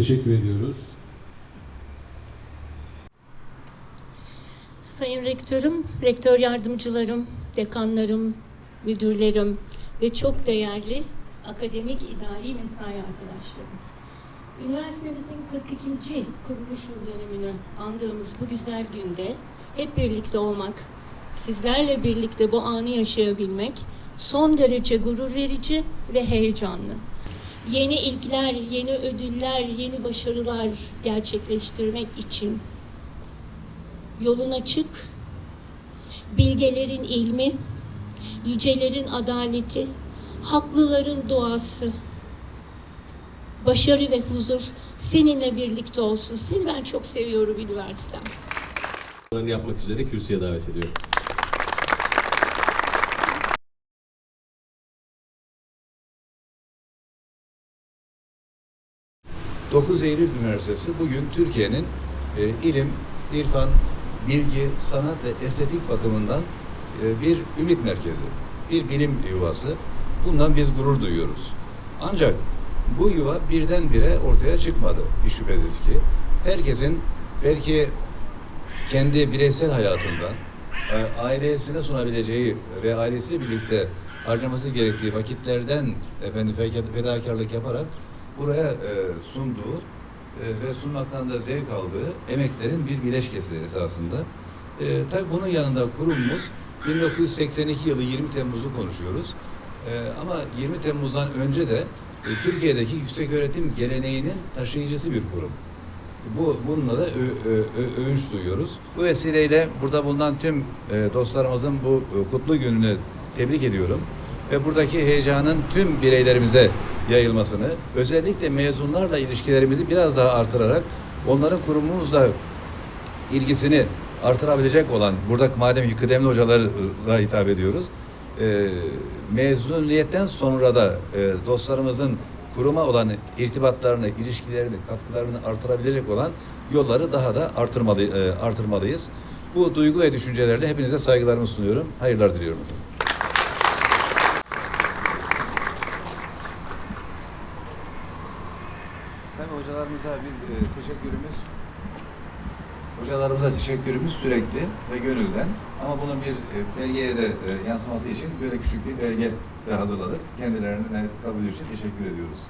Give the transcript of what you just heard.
Teşekkür ediyoruz. Sayın Rektörüm, rektör yardımcılarım, dekanlarım, müdürlerim ve çok değerli akademik idari mesai arkadaşlarım. Üniversitemizin 42. kuruluş dönümünü andığımız bu güzel günde hep birlikte olmak, sizlerle birlikte bu anı yaşayabilmek son derece gurur verici ve heyecanlı. Yeni ilkler, yeni ödüller, yeni başarılar gerçekleştirmek için yolun açık, bilgelerin ilmi, yücelerin adaleti, haklıların duası, başarı ve huzur seninle birlikte olsun. Seni ben çok seviyorum üniversitem. Bunları yapmak üzere kürsüye davet ediyorum. 9 Eylül Üniversitesi bugün Türkiye'nin e, ilim, irfan, bilgi, sanat ve estetik bakımından e, bir ümit merkezi, bir bilim yuvası. Bundan biz gurur duyuyoruz. Ancak bu yuva birdenbire ortaya çıkmadı. Bir şüphesiz ki. Herkesin belki kendi bireysel hayatından e, ailesine sunabileceği ve ailesiyle birlikte harcaması gerektiği vakitlerden efendim feda- fedakarlık yaparak buraya e, sunduğu e, ve sunmaktan da zevk aldığı emeklerin bir bileşkesi esasında. E, tabii bunun yanında kurumumuz 1982 yılı 20 Temmuz'u konuşuyoruz. E, ama 20 Temmuz'dan önce de Türkiye'deki yüksek öğretim geleneğinin taşıyıcısı bir kurum. Bu bununla da ö- övünç duyuyoruz. Bu vesileyle burada bulunan tüm e, dostlarımızın bu e, kutlu gününü tebrik ediyorum ve buradaki heyecanın tüm bireylerimize yayılmasını, özellikle mezunlarla ilişkilerimizi biraz daha artırarak onların kurumumuzla ilgisini artırabilecek olan, burada madem ki kıdemli hocalara hitap ediyoruz, e, mezuniyetten sonra da e, dostlarımızın kuruma olan irtibatlarını, ilişkilerini, katkılarını artırabilecek olan yolları daha da artırmalı, e, artırmalıyız. Bu duygu ve düşüncelerle hepinize saygılarımı sunuyorum. Hayırlar diliyorum efendim. Tabii hocalarımıza biz e, teşekkürümüz Hocalarımıza teşekkürümüz sürekli ve gönülden ama bunun bir e, belgeye de e, yansıması için böyle küçük bir belge de hazırladık. Kendilerine kabul için teşekkür ediyoruz.